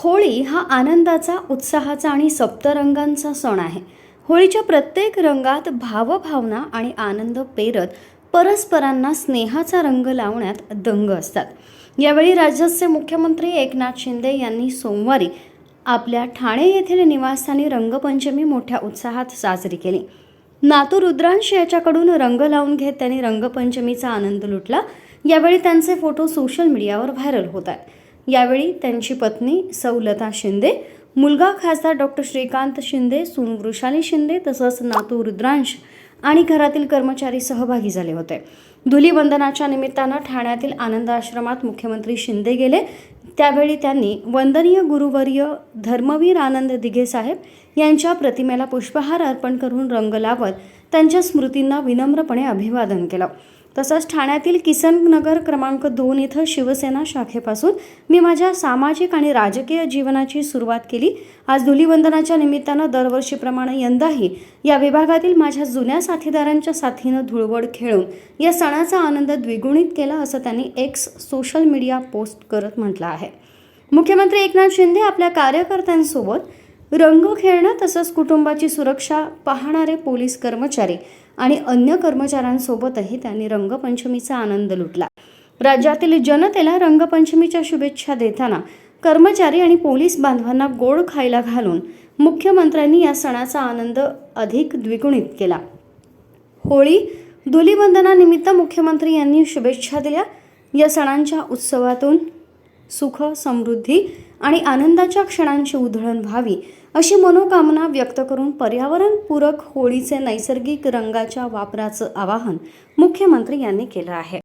होळी हा आनंदाचा उत्साहाचा आणि सप्तरंगांचा सण आहे. होळीच्या प्रत्येक रंगात भावभावना आणि आनंद पेरत परस्परांना स्नेहाचा रंग लावण्यात दंग असतात. यावेळी राज्याचे मुख्यमंत्री एकनाथ शिंदे यांनी सोमवारी आपल्या ठाणे येथील निवासस्थानी रंगपंचमी मोठ्या उत्साहात साजरी केली. नातू रुद्रांश याच्याकडून रंग लावून घेत त्यांनी रंगपंचमीचा आनंद लुटला. यावेळी त्यांचे फोटो सोशल मीडियावर व्हायरल होत आहेत. यावेळी त्यांची पत्नी सवलता शिंदे मुलगा खासदार डॉक्टर श्रीकांत शिंदे सून वृषाली शिंदे तसंच नातू रुद्रांश आणि घरातील कर्मचारी सहभागी झाले होते. धुलीवंदनाच्या निमित्तानं ठाण्यातील आनंद आश्रमात मुख्यमंत्री शिंदे गेले. त्यावेळी त्यांनी वंदनीय गुरुवर्य धर्मवीर आनंद दिघे साहेब यांच्या प्रतिमेला पुष्पहार अर्पण करून रंग लावत त्यांच्या स्मृतींना विनम्रपणे अभिवादन केलं. तसंच ठाण्यातील किसननगर क्रमांक दोन इथं शिवसेना शाखेपासून मी माझ्या सामाजिक आणि राजकीय जीवनाची सुरुवात केली. आज धुलीवंदनाच्या निमित्तानं दरवर्षीप्रमाणे यंदाही या विभागातील माझ्या जुन्या साथीदारांच्या साथीनं धुळवड खेळून या सणाचा आनंद द्विगुणित केला असं त्यांनी एक्स सोशल मीडिया पोस्ट करत म्हटलं आहे. मुख्यमंत्री एकनाथ शिंदे आपल्या कार्यकर्त्यांसोबत रंग खेळणं तसंच कुटुंबाची सुरक्षा पाहणारे पोलीस कर्मचारी आणि अन्य कर्मचाऱ्यांसोबतही त्यांनी रंगपंचमीचा आनंद लुटला. राज्यातील जनतेला रंगपंचमीच्या शुभेच्छा देताना कर्मचारी आणि पोलीस बांधवांना गोड खायला घालून मुख्यमंत्र्यांनी या सणाचा आनंद अधिक द्विगुणित केला. होळी धुलीवंदनानिमित्त मुख्यमंत्री यांनी शुभेच्छा दिल्या. या सणांच्या उत्सवातून सुख समृद्धी आणि आनंदाच्या क्षणांची उधळण व्हावी अशी मनोकामना व्यक्त करून पर्यावरणपूरक होळीचे नैसर्गिक रंगाच्या वापराचं आवाहन मुख्यमंत्री यांनी केलं आहे.